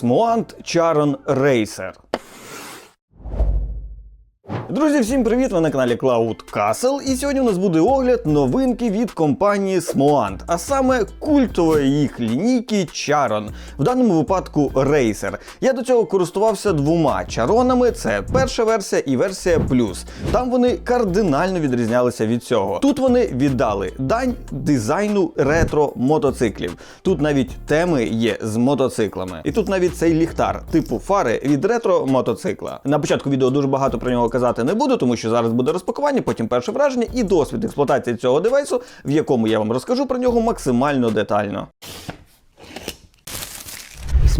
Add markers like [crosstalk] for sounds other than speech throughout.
Smoant Charon Racer. Друзі, всім привіт! Ви на каналі Cloud Castle. І сьогодні у нас буде огляд новинки від компанії Smoant, а саме культової їх лінійки Charon. В даному випадку Racer. Я до цього користувався двома чаронами: це перша версія і версія плюс. Там вони кардинально відрізнялися від цього. Тут вони віддали дань дизайну ретро мотоциклів. Тут навіть теми є з мотоциклами. І тут навіть цей ліхтар, типу фари від ретро мотоцикла. На початку відео дуже багато про нього казати не буду, тому що зараз буде розпакування, потім перше враження і досвід експлуатації цього девайсу, в якому я вам розкажу про нього максимально детально.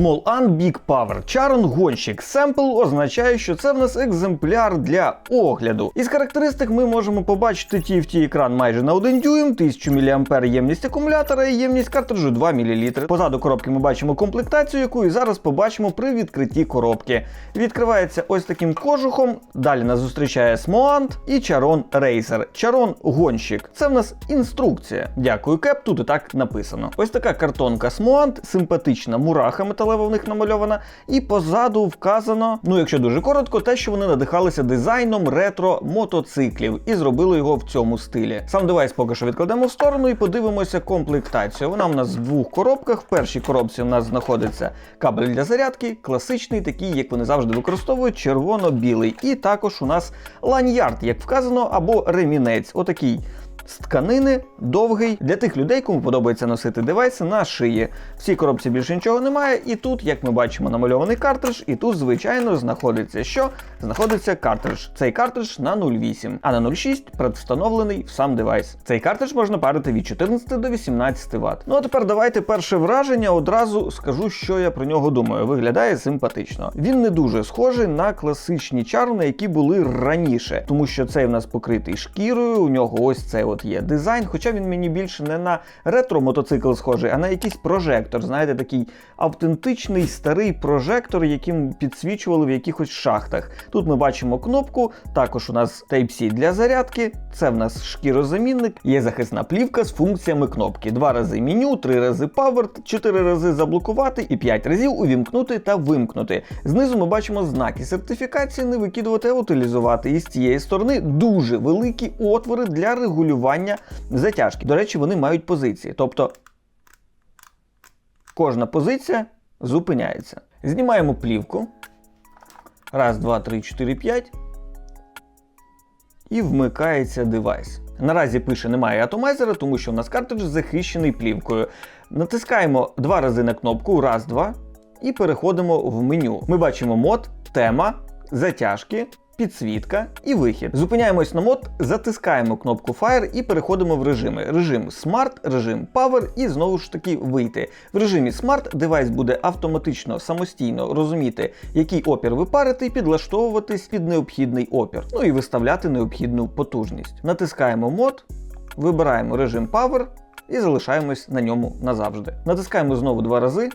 Small An Big Power. Charon гонщик. Семпл означає, що це в нас екземпляр для огляду. Із характеристик ми можемо побачити TFT екран майже на 1 дюйм, 1000 мА ємність акумулятора і ємність картриджу 2 мл. Позаду коробки ми бачимо комплектацію, яку і зараз побачимо при відкритті коробки. Відкривається ось таким кожухом. Далі нас зустрічає Smoant і Charon Racer. Charon гонщик. Це в нас інструкція. Дякую, Кеп. Тут і так написано. Ось така картонка Smoant, симпатична мураха металева в них намальована. І позаду вказано, ну якщо дуже коротко, те, що вони надихалися дизайном ретро мотоциклів і зробили його в цьому стилі. Сам девайс поки що відкладемо в сторону і подивимося комплектацію. Вона в нас в двох коробках. В першій коробці у нас знаходиться кабель для зарядки, класичний, такий, як вони завжди використовують, червоно-білий. І також у нас ланьярд, як вказано, або ремінець. Отакий з тканини довгий для тих людей, кому подобається носити девайси на шиї. В цій коробці більше нічого немає, і тут, як ми бачимо, намальований картридж, і тут, звичайно, знаходиться що? Знаходиться картридж. Цей картридж на 0,8, а на 0,6 предвстановлений в сам девайс. Цей картридж можна парити від 14 до 18 Вт. Ну а тепер давайте перше враження одразу скажу, що я про нього думаю. Виглядає симпатично. Він не дуже схожий на класичні чарни, які були раніше, тому що цей в нас покритий шкірою. У нього ось цей от є дизайн, хоча він мені більше не на ретро-мотоцикл схожий, а на якийсь прожектор. Знаєте, такий автентичний старий прожектор, яким підсвічували в якихось шахтах. Тут ми бачимо кнопку, також у нас Type-C для зарядки. Це в нас шкірозамінник, є захисна плівка з функціями кнопки. Два рази меню, три рази Power, чотири рази заблокувати і п'ять разів увімкнути та вимкнути. Знизу ми бачимо знаки сертифікації, не викидувати, а утилізувати. І з цієї сторони дуже великі отвори для регулювання затяжки. До речі, вони мають позиції. Тобто кожна позиція зупиняється. Знімаємо плівку. Раз, два, три, чотири, п'ять. І вмикається девайс. Наразі пише немає атомайзера, тому що в нас картридж захищений плівкою. Натискаємо два рази на кнопку, раз, два, і переходимо в меню. Ми бачимо мод, тема, затяжки, підсвітка і вихід. Зупиняємось на мод, затискаємо кнопку Fire і переходимо в режими. Режим Smart, режим Power і знову ж таки вийти. В режимі Smart девайс буде автоматично самостійно розуміти, який опір ви парите, і підлаштовуватись під необхідний опір. Ну і виставляти необхідну потужність. Натискаємо мод, вибираємо режим Power і залишаємось на ньому назавжди. Натискаємо знову два рази.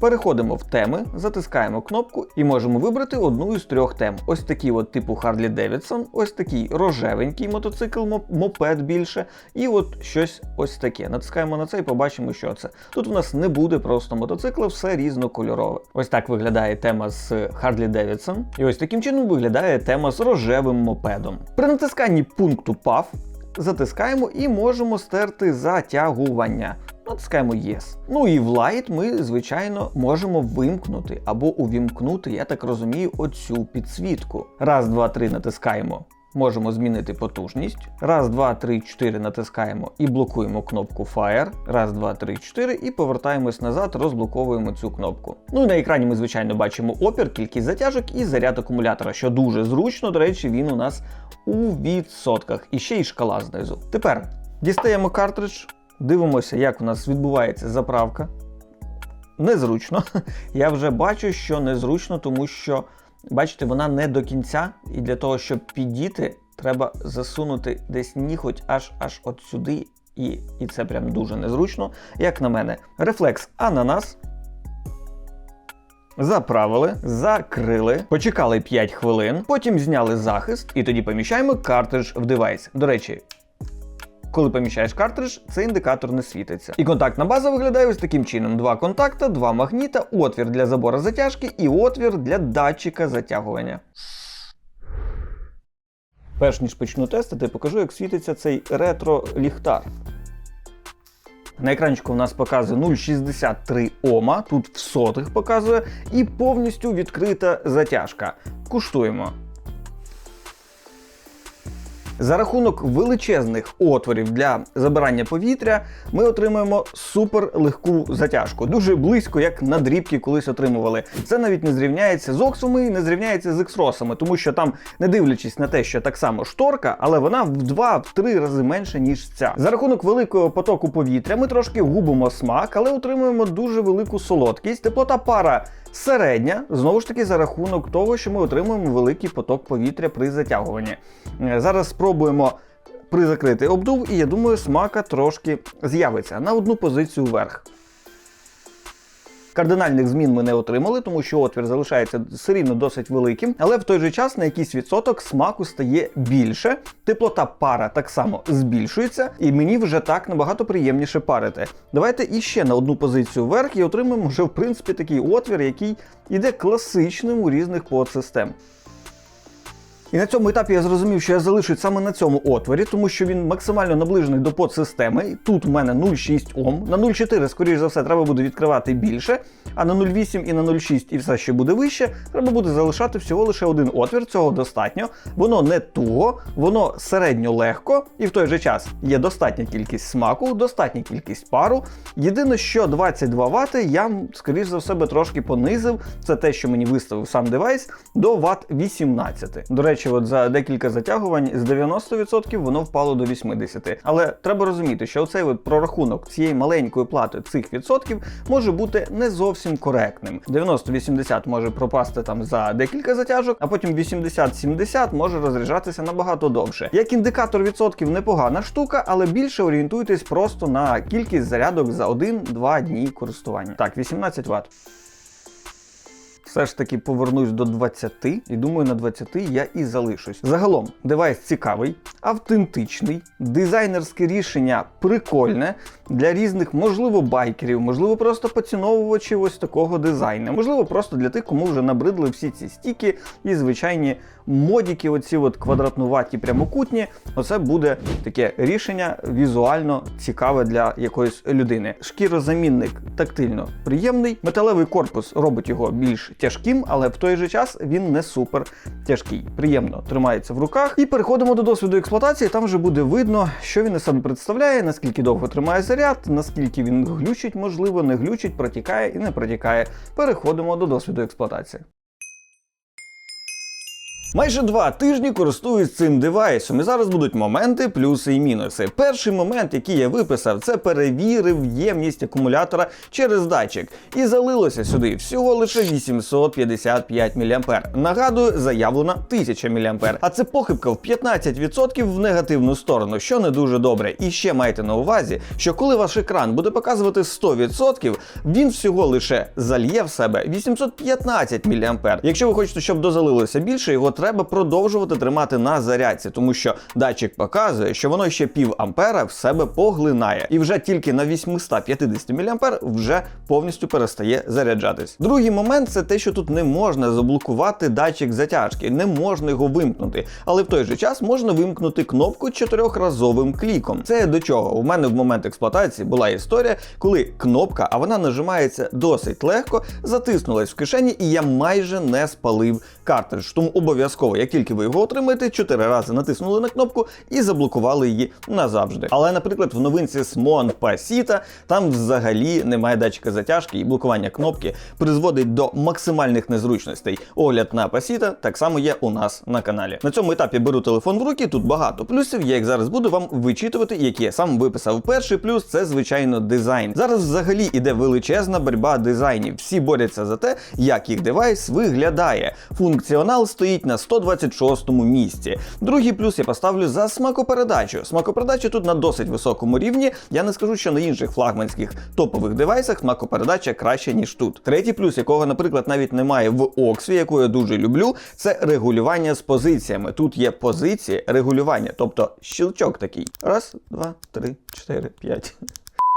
Переходимо в теми, затискаємо кнопку і можемо вибрати одну із трьох тем. Ось такий от типу Харлі Девідсон, ось такий рожевенький мотоцикл, мопед більше, і от щось ось таке. Натискаємо на це і побачимо, що це. Тут у нас не буде просто мотоцикла, все різнокольорове. Ось так виглядає тема з Харлі Девідсон. І ось таким чином виглядає тема з рожевим мопедом. При натисканні пункту PAF затискаємо і можемо стерти затягування. Натискаємо Yes. Ну і в Light ми, звичайно, можемо вимкнути або увімкнути, я так розумію, оцю підсвітку. Раз, два, три натискаємо. Можемо змінити потужність. Раз, два, три, чотири натискаємо і блокуємо кнопку Fire. Раз, два, три, чотири і повертаємось назад, розблоковуємо цю кнопку. Ну і на екрані ми, звичайно, бачимо опір, кількість затяжок і заряд акумулятора, що дуже зручно, до речі, він у нас у відсотках. І ще й шкала знизу. Тепер дістаємо картридж. Дивимося, як у нас відбувається заправка. Незручно. [laughs] Я вже бачу, що незручно, тому що, бачите, вона не до кінця. І для того, щоб підійти, треба засунути десь ніхоть аж аж от сюди. І і це прям дуже незручно. Як на мене, рефлекс ананас. Заправили, закрили, почекали 5 хвилин, потім зняли захист і тоді поміщаємо картридж в девайс. До речі, Коли поміщаєш картридж, цей індикатор не світиться. І контактна база виглядає ось таким чином: два контакта, два магніта, отвір для забору затяжки і отвір для датчика затягування. Перш ніж почну тестити, покажу, як світиться цей ретро-ліхтар. На екранчику у нас показує 0,63 Ома, тут в сотих показує, і повністю відкрита затяжка. Куштуємо. За рахунок величезних отворів для забирання повітря ми отримуємо супер легку затяжку. Дуже близько, як на дрібки колись отримували. Це навіть не зрівняється з оксами і не зрівняється з ексросами, тому що там, не дивлячись на те, що так само шторка, але вона в 2-3 рази менша, ніж ця. За рахунок великого потоку повітря ми трошки губимо смак, але отримуємо дуже велику солодкість. Теплота пара середня, знову ж таки, за рахунок того, що ми отримуємо великий поток повітря при затягуванні. Е, Зараз спробуємо призакрити обдув, і я думаю, смака трошки з'явиться на одну позицію вверх. Кардинальних змін ми не отримали, тому що отвір залишається все рівно досить великим, але в той же час на якийсь відсоток смаку стає більше, теплота пара так само збільшується, і мені вже так набагато приємніше парити. Давайте іще на одну позицію вверх і отримаємо вже в принципі такий отвір, який іде класичним у різних подсистем. І на цьому етапі я зрозумів, що я залишусь саме на цьому отворі, тому що він максимально наближений до подсистеми. Тут у мене 0,6 Ом. На 0,4, скоріш за все, треба буде відкривати більше, а на 0,8 і на 0,6 і все, що буде вище, треба буде залишати всього лише один отвір. Цього достатньо. Воно не туго, воно середньо легко, і в той же час є достатня кількість смаку, достатня кількість пару. Єдине, що 22 Вт я, скоріш за все, трошки понизив. Це те, що мені виставив сам девайс, до Вт 18. До речі, от за декілька затягувань з 90% воно впало до 80%. Але треба розуміти, що оцей от прорахунок цієї маленької плати цих відсотків може бути не зовсім коректним. 90-80 може пропасти там за декілька затяжок, а потім 80-70 може розряджатися набагато довше. Як індикатор відсотків непогана штука, але більше орієнтуйтесь просто на кількість зарядок за 1-2 дні користування. Так, 18 Вт. Все ж таки повернусь до 20, і думаю, на 20 я і залишусь. Загалом, девайс цікавий, автентичний, дизайнерське рішення прикольне для різних, можливо, байкерів, можливо, просто поціновувачів ось такого дизайну. Можливо, просто для тих, кому вже набридли всі ці стіки і звичайні модіки, оці от квадратнуваті прямокутні. Оце буде таке рішення візуально цікаве для якоїсь людини. Шкірозамінник тактильно приємний. Металевий корпус робить його більш тяжким, але в той же час він не супер тяжкий. Приємно тримається в руках. І переходимо до досвіду експлуатації. Там вже буде видно, що він із представляє, наскільки довго тримає заряд, наскільки він глючить, можливо, не глючить, протікає і не протікає. Переходимо до досвіду експлуатації. Майже два тижні користуюсь цим девайсом, і зараз будуть моменти, плюси і мінуси. Перший момент, який я виписав, це перевірив ємність акумулятора через датчик. І залилося сюди всього лише 855 мА. Нагадую, заявлено 1000 мА. А це похибка в 15% в негативну сторону, що не дуже добре. І ще майте на увазі, що коли ваш екран буде показувати 100%, він всього лише зальє в себе 815 мА. Якщо ви хочете, щоб дозалилося більше, його треба продовжувати тримати на зарядці, тому що датчик показує, що воно ще пів ампера в себе поглинає, і вже тільки на 850 мА вже повністю перестає заряджатись. Другий момент це те, що тут не можна заблокувати датчик затяжки, не можна його вимкнути, але в той же час можна вимкнути кнопку чотирьохразовим кліком. Це до чого? У мене в момент експлуатації була історія, коли кнопка, а вона нажимається досить легко, затиснулась в кишені, і я майже не спалив картридж. Тому обов'язково, як тільки ви його отримаєте, чотири рази натиснули на кнопку і заблокували її назавжди. Але, наприклад, в новинці Smon Pasita там взагалі немає датчика затяжки, і блокування кнопки призводить до максимальних незручностей. Огляд на Pasita так само є у нас на каналі. На цьому етапі беру телефон в руки. Тут багато плюсів. Я їх зараз буду вам вичитувати, які я сам виписав. Перший плюс це звичайно дизайн. Зараз взагалі іде величезна боротьба дизайнів. Всі борються за те, як їх девайс виглядає. Функціонал стоїть на 126 місці. Другий плюс я поставлю за смакопередачу. Смакопередача тут на досить високому рівні. Я не скажу, що на інших флагманських топових девайсах смакопередача краще, ніж тут. Третій плюс, якого, наприклад, навіть немає в Оксві, яку я дуже люблю, це регулювання з позиціями. Тут є позиції регулювання, тобто щелчок такий. Раз, два, три, чотири, п'ять.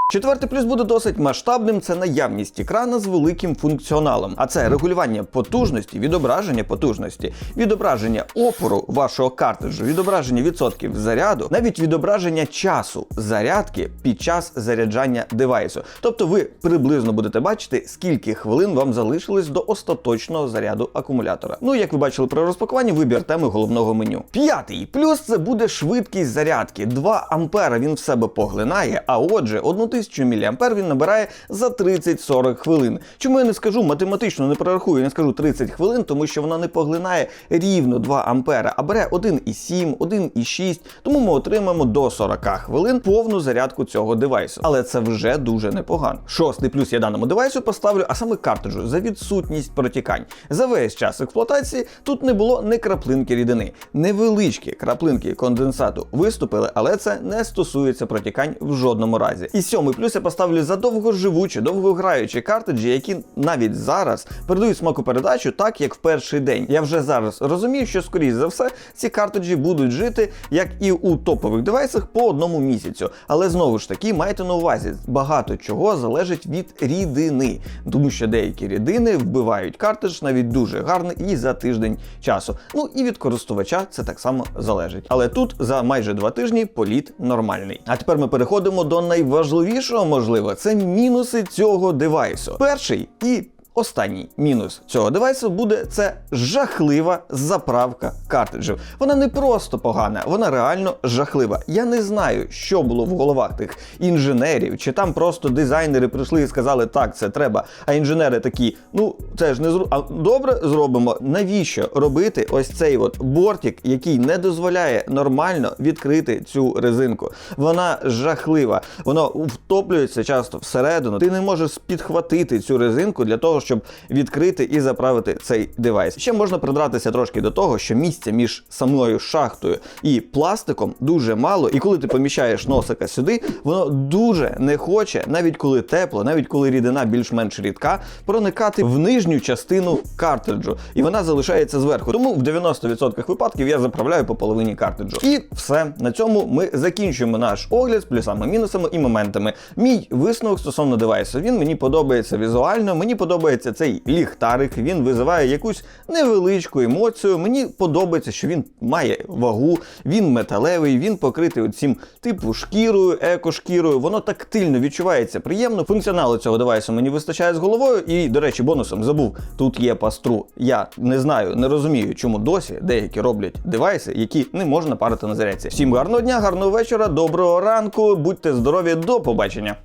Четвертий плюс буде досить масштабним. Це наявність екрана з великим функціоналом. А це регулювання потужності, відображення потужності, відображення опору вашого картриджу, відображення відсотків заряду, навіть відображення часу зарядки під час заряджання девайсу. Тобто ви приблизно будете бачити, скільки хвилин вам залишилось до остаточного заряду акумулятора. Ну, як ви бачили при розпакуванні, вибір теми головного меню. П'ятий плюс це буде швидкість зарядки. 2 ампера він в себе поглинає, а отже, 1000 мА він набирає за 30-40 хвилин. Чому я не скажу математично, не прорахую, я не скажу 30 хвилин, тому що вона не поглинає рівно 2 ампера, а бере 1,7, 1,6, тому ми отримаємо до 40 хвилин повну зарядку цього девайсу. Але це вже дуже непогано. Шостий плюс я даному девайсу поставлю, а саме картриджу за відсутність протікань. За весь час експлуатації тут не було ні краплинки рідини. Невеличкі краплинки конденсату виступили, але це не стосується протікань в жодному разі. І сьомий плюс я поставлю за довгоживучі, довгограючі картриджі, які навіть зараз передають смакопередачу так, як в перший день. Я вже зараз розумію, що скоріш за все ці картриджі будуть жити, як і у топових девайсах, по одному місяцю. Але знову ж таки, майте на увазі, багато чого залежить від рідини, тому що деякі рідини вбивають картридж навіть дуже гарно і за тиждень часу. Ну і від користувача це так само залежить. Але тут за майже два тижні політ нормальний. А тепер ми переходимо до найважливішого, можливо, це мінуси цього девайсу. Перший і Останній мінус цього девайсу буде це жахлива заправка картриджів. Вона не просто погана, вона реально жахлива. Я не знаю, що було в головах тих інженерів, чи там просто дизайнери прийшли і сказали, так, це треба. А інженери такі, ну це ж не зру... А добре зробимо. Навіщо робити ось цей от бортик, який не дозволяє нормально відкрити цю резинку? Вона жахлива, вона втоплюється часто всередину. Ти не можеш підхватити цю резинку для того, щоб відкрити і заправити цей девайс. Ще можна придратися трошки до того, що місця між самою шахтою і пластиком дуже мало, і коли ти поміщаєш носика сюди, воно дуже не хоче, навіть коли тепло, навіть коли рідина більш-менш рідка, проникати в нижню частину картриджу, і вона залишається зверху. Тому в 90% випадків я заправляю по половині картриджу. І все на цьому ми закінчуємо наш огляд з плюсами, мінусами і моментами. Мій висновок стосовно девайсу. Він мені подобається візуально, мені подобається цей ліхтарик. Він визиває якусь невеличку емоцію. Мені подобається, що він має вагу, він металевий, він покритий цим типу шкірою, екошкірою. Воно тактильно відчувається приємно. Функціоналу цього девайсу мені вистачає з головою. І, до речі, бонусом забув, тут є пастру. Я не знаю, не розумію, чому досі деякі роблять девайси, які не можна парити на зарядці. Всім гарного дня, гарного вечора, доброго ранку, будьте здорові, до побачення.